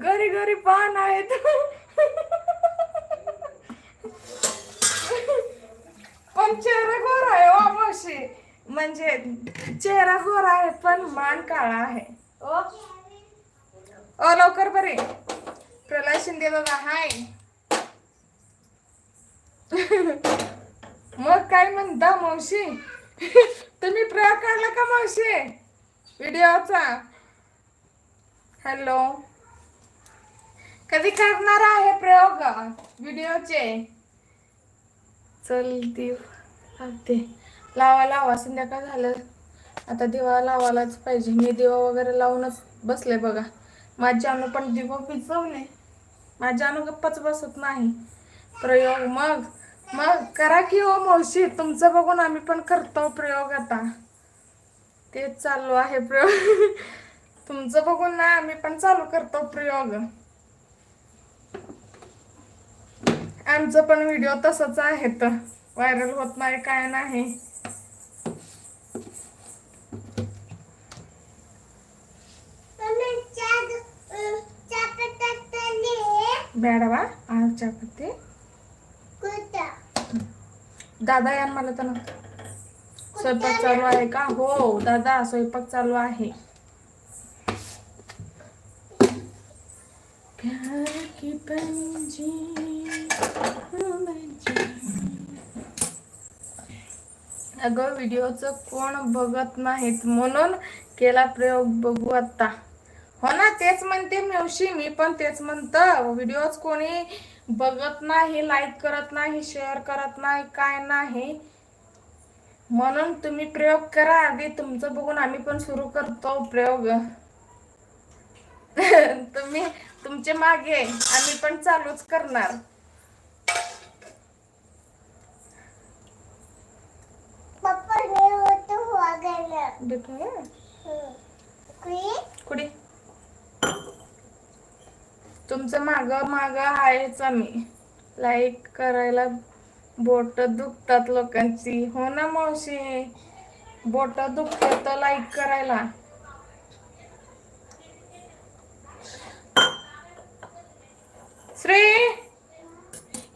घरी घरी पान आहेत. पण चेहरा गोरा आहे ओ मावशी. म्हणजे चेहरा गोरा आहे पण मान काळा आहे. ओ. ओ लवकर बरे. प्रल्हाद शिंदे बाबा हाय. मग काय म्हणता मावशी? तुम्ही प्रयोग काढला का मावशी? व्हिडिओचा. हॅलो. कधी करणार आहे प्रयोग? व्हिडिओचे चल दिव. ते लावा लावा. संध्याकाळ झालं. आता दिवा लावायलाच पाहिजे. मी दिवा वगैरे लावूनच बसले बघा. माझ्या अनु पण दिवा पिचवले माझ्या अनु गप्पाच बसत नाही. प्रयोग मग. मग करा की हो मावशी. तुमचं बघून आम्ही पण करतो प्रयोग आता. तेच चालू आहे प्रयोग. तुमचं बघून ना आम्ही पण चालू करतो प्रयोग. आमचं पण व्हिडिओ तसंच आहे तर. व्हायरल होत नाही काय नाही. बॅडवा आज चहापत्ती दादा या मला तर स्वयंपाक चालू आहे का? हो दादा स्वयंपाक चालू आहे. प्यार की पंजी. अगं व्हिडिओचं कोण बघत नाहीत म्हणून केला प्रयोग बघू आता. हो ना तेच म्हणते मेवशी मी पण तेच म्हणतं. व्हिडिओज कोणी बघत नाही लाईक करत नाही शेअर करत नाही काय नाही. म्हणून तुम्ही प्रयोग करा आधी तुमचं बघून आम्ही पण सुरू करतो प्रयोग. तुम्ही तुमचे मागे आम्ही पण चालूच करणार. देतो कुठे तुमचं माग माग आहेच आम्ही. लाईक करायला बोट दुखतात लोकांची. हो ना मावशी? बोट दुखतात तर लाईक करायला. श्री!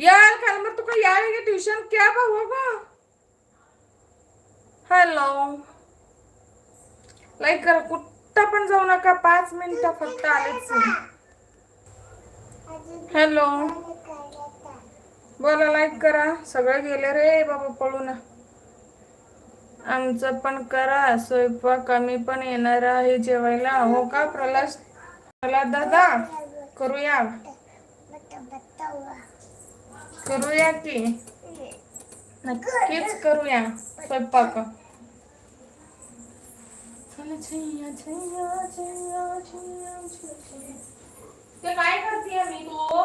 यार काल मग तुका यार ट्यूशन क्या बा हॅलो लाईक करा कुठं पण जाऊ नका पाच मिनिटं फक्त आलेच हॅलो बोला लाईक करा. सगळे गेले रे बाबा पळून आमचं पण करा स्वयंपाक आम्ही पण येणार आहे जेवायला. हो का प्रल्हाद? प्रल्हाद दादा करूया? करूया की? नक्कीच करूया स्वयंपाक. ते काय करते मी तू?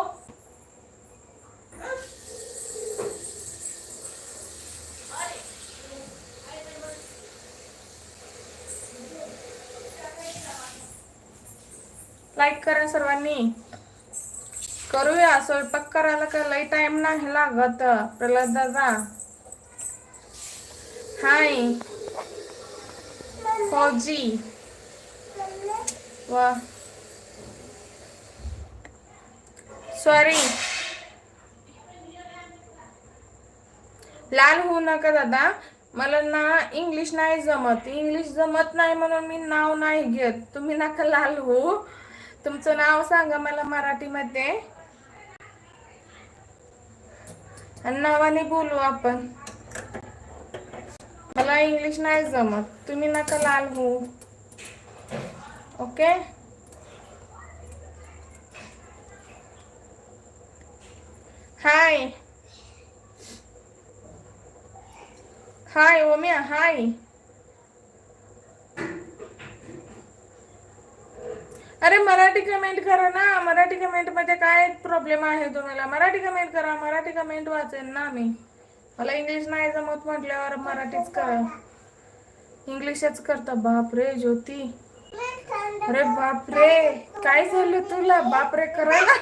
लाईक करा सर्वांनी. करूया स्वयंपाक करायला का लई टाइम नाही लागत. प्रल्हाद दादा. हाय फौजी वा. सॉरी लाल होऊ नका दादा. मला ना इंग्लिश नाही जमत. इंग्लिश जमत नाही म्हणून मी नाव नाही घेत. तुम्ही नका लाल हो तुमचं नाव सांगा मला मराठीमध्ये. नावाने बोलू आपण. मला इंग्लिश नाही जमत. तुम्ही नका लाल होऊ. Okay? Hi. Hi Omya hi. अरे मराठी कमेंट करा ना. मराठी कमेंटमध्ये काय प्रॉब्लेम आहे तुम्हाला? मराठी कमेंट करा. मराठी कमेंट वाचेन ना मी. मला इंग्लिश नाही जमत म्हटल्यावर मराठीच कर इंग्लिशच करता. बापरे ज्योती. अरे बापरे काय झालं तुला? बापरे करायला.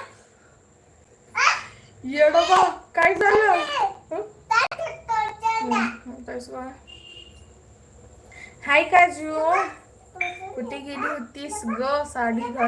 येड बा काय झालं? बा. हाय काजू. कुठे गेली होतीस ग? साडी घाल.